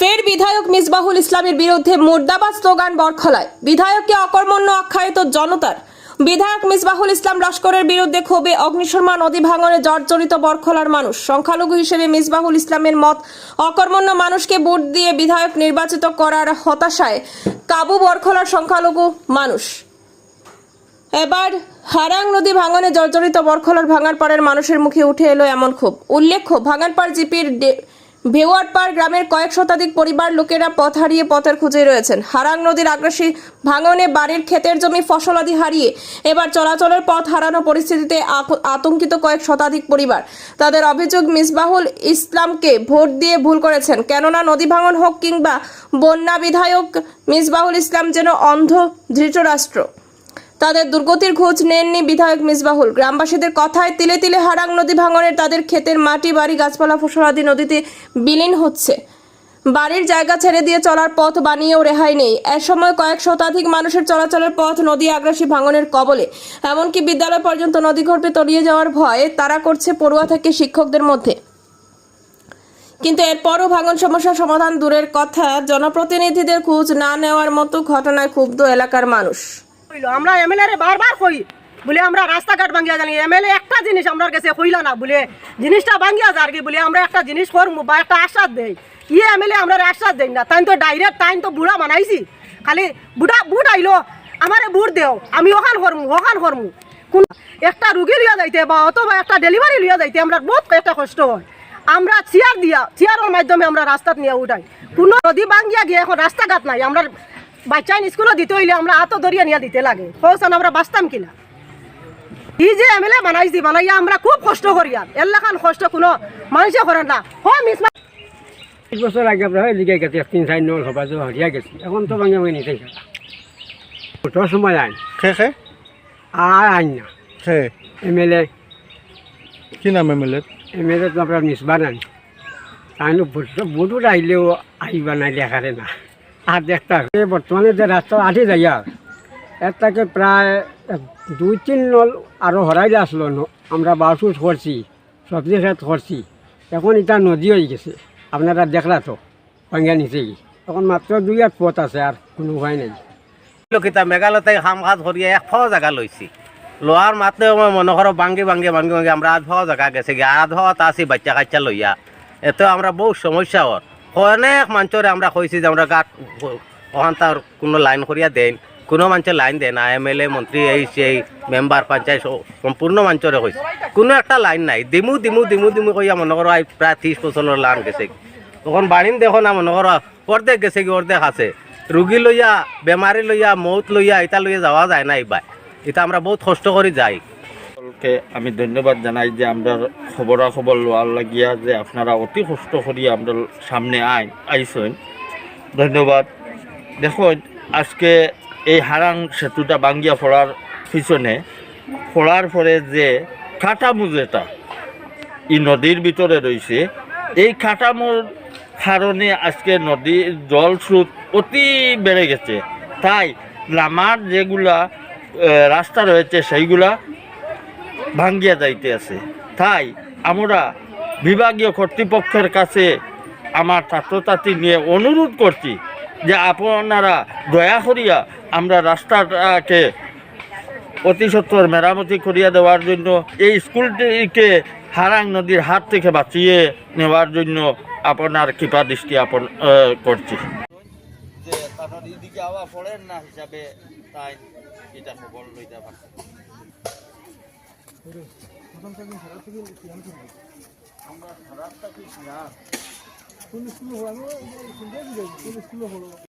ফের বিধায়ক মিসবাহুল ইসলামের বিরুদ্ধে মুর্দাবাদ স্লোগান বরখলায়। বিধায়ককে অকর্মণ্য আখ্যায়িত জনতার। বিধায়ক মিসবাহুল ইসলাম লস্করের বিরুদ্ধে ক্ষোভে অগ্নিশর্মা নদী ভাঙনে জর্জরিত বরখলার মানুষ। সংখ্যালঘু হিসেবে মিসবাহুল ইসলামের মত, অকর্মণ্য মানুষকে ভোট দিয়ে বিধায়ক নির্বাচিত করার হতাশায় কাবু বরখলার সংখ্যালঘু মানুষ। এবার হারাং নদী ভাঙনে জর্জরিত বরখলার ভাঙার পাড়ের মানুষের মুখে উঠে এলো এমন ক্ষোভ। উল্লেখ্য ভাঙারপাড় জিপির ভেওয়ারপাড় গ্রামের কয়েক শতাধিক পরিবার লোকেরা পথ হারিয়ে পথের খুঁজে রয়েছেন। হারাং নদীর আগ্রাসী ভাঙনে বাড়ির ক্ষেতের জমি ফসলাদি হারিয়ে এবার চলাচলের পথ হারানো পরিস্থিতিতে আতঙ্কিত কয়েক শতাধিক পরিবার। তাদের অভিযোগ, মিসবাহুল ইসলামকে ভোট দিয়ে ভুল করেছেন। কেননা নদী ভাঙন হোক কিংবা বন্যা বিধায়ক মিসবাহুল ইসলাম যেন অন্ধ ধৃতরাষ্ট্র তাদের দুর্গতির খোঁজ নেননি বিধায়ক মিসবাহুল। গ্রামবাসীদের কথায় তিলে তিলে হারাং নদী ভাঙনের তাদের ক্ষেতের মাটি, বাড়ি, গাছপালা, ফসলাদি নদীতে বিলীন হচ্ছে। বাড়ির জায়গা ছেড়ে দিয়ে চলার পথ বানিয়েও রেহাই নেই। এ সময় কয়েক শতাধিক মানুষের চলাচলের পথ নদী আগ্রাসী ভাঙনের কবলে। এমনকি বিদ্যালয় পর্যন্ত নদী গর্ভে তলিয়ে যাওয়ার ভয় তারা করছে পড়ুয়া থেকে শিক্ষকদের মধ্যে। কিন্তু এরপরও ভাঙন সমস্যার সমাধান দূরের কথা। জনপ্রতিনিধিদের খোঁজ না নেওয়ার মতো ঘটনায় ক্ষুব্ধ এলাকার মানুষ। হইল আমরা এমএলএ বারবার কই। বলে, আমরা রাস্তাঘাট ভাঙ্গিয়া জানি। এমএলএ একটা জিনিস আমার কাছে হইল না, বলে, জিনিসটা ভাঙ্গিয়া যার কি বলে, আমরা একটা জিনিস করব বা একটা আশ্বাস দেই। ইয়ে এমএলএ আমরা আশ্বাস দেই না তাই তো ডাইরেক্ট তাই তো বুড়া বানাইছি। খালি বুড়া বুট আইলো, আমারে বুট দেও, আমি ওখান করমু ওখান করমু। কোন একটা রুগী লিয়া যাইতে বা অথবা একটা ডেলিভারি লিয়া যাইতে আমরা বহুত একটা কষ্ট হয়। আমরা চেয়ার দিয়া, চেয়ারের মাধ্যমে আমরা রাস্তাত নিয়ে উঠাই। কোনো নদী ভাঙ্গিয়া গিয়ে এখন রাস্তাঘাট নাই, আমরা বাচ্চা স্কুলে দিতে হইলে আমরা হাতও ধরিয়া নিয়ে দিতে লাগে। হোসান আমরা বাঁচতাম কিনা? ই যে এমএলএ বানাইছি বানাইয়া আমরা খুব কষ্ট করি আর এলাকান কষ্ট কোনো মানুষে করেন না। হ মিস এক বছর আগে আমরা লিগে গেছি তিন চার নল সবাই তো হারিয়ে গেছি। এখন তো ভাঙে ভাঙে নিতে ওটার সময় আইন। খে আর আইন না। খে এম এল এ কি নাম এম এল এর এম এল এ তো আপনার মিসবা নাই তাই বুধুর আইলেও আইবা নাই দেখারে না। আর দেখতে বর্তমানে যে রাস্তা আঠে যাই আর, এর থেকে প্রায় দুই তিন নল আরও হরাইলে আসলো আমরা বাউসুস করছি সবজি খেত করছি, এখন এটা নদী হয়ে গেছে। আপনারা দেখলা তো, ভাঙ্গা নিচেই এখন মাত্র দুই এক পথ আছে আর কোনো উপায় নেই। লোকিতা মেঘালয়তে কাম কাজ করিয়া এক ফাও জায়গা লইছি লোহার মাত্রে মই মনে করো ভাঙ্গি ভাঙ্গি ভাঙ্গি ভাঙ্গি আমরা আধ জায়গা গেছে আধ আছি বাচ্চা কাচ্চা লইয়া। এতে আমরা বহু সমস্যা হর অনেক মানুষরে আমরা কইছি যে আমরা গাত ওখান তার কোনো লাইন করিয়া দেন। কোনো মানুষের লাইন দেয় না। এম এল এ মন্ত্রী, এই সেই মেম্বার পঞ্চায়েত সম্পূর্ণ মানুষরে কইছে। কোনো একটা লাইন নাই। দিমু দিমু দিমু দিমু কইয়া মনে করো আই প্রায় ত্রিশ বছরের লাইন গেছে। তখন বাড়িন দেখো না, মনে করো অর্ধেক গেছে কি অর্ধেক আছে। রুগী লইয়া বেমারি লইয়া, মৌত লইয়া এটা লইয়া যাওয়া যায় না এইবার এটা আমরা বহুত কষ্ট করে যাই। সকলকে আমি ধন্যবাদ জানাই যে আমরা খবরাখবর লোয়ার লাগিয়া যে আপনারা অতি কষ্ট করি আমরা সামনে আইন আইসেন ধন্যবাদ। দেখুন, আজকে এই হারাং সেতুটা বাঙ্গিয়া পড়ার পিছনে পড়ার পরে যে কাঠামো যেটা এই নদীর ভিতরে রয়েছে এই কাঠামোর কারণে আজকে নদীর জল অতি বেড়ে গেছে। তাই নামার যেগুলা রাস্তা রয়েছে সেইগুলা ভাঙ্গিয়া যাইতে আছে। তাই আমরা বিভাগীয় কর্তৃপক্ষের কাছে আমার ছাত্রছাত্রী নিয়ে অনুরোধ করছি যে আপনারা দয়া করিয়া আমরা রাস্তাটাকে অতি সত্তর মেরামতি করিয়া দেওয়ার জন্য, এই স্কুলটিকে হারাং নদীর হাত থেকে বাঁচিয়ে নেওয়ার জন্য আপনার কৃপা দৃষ্টি আপন করছি। যে পড়েন না হিসাবে, তাই এটা খবর লইতে আমরা খারাপটা কি না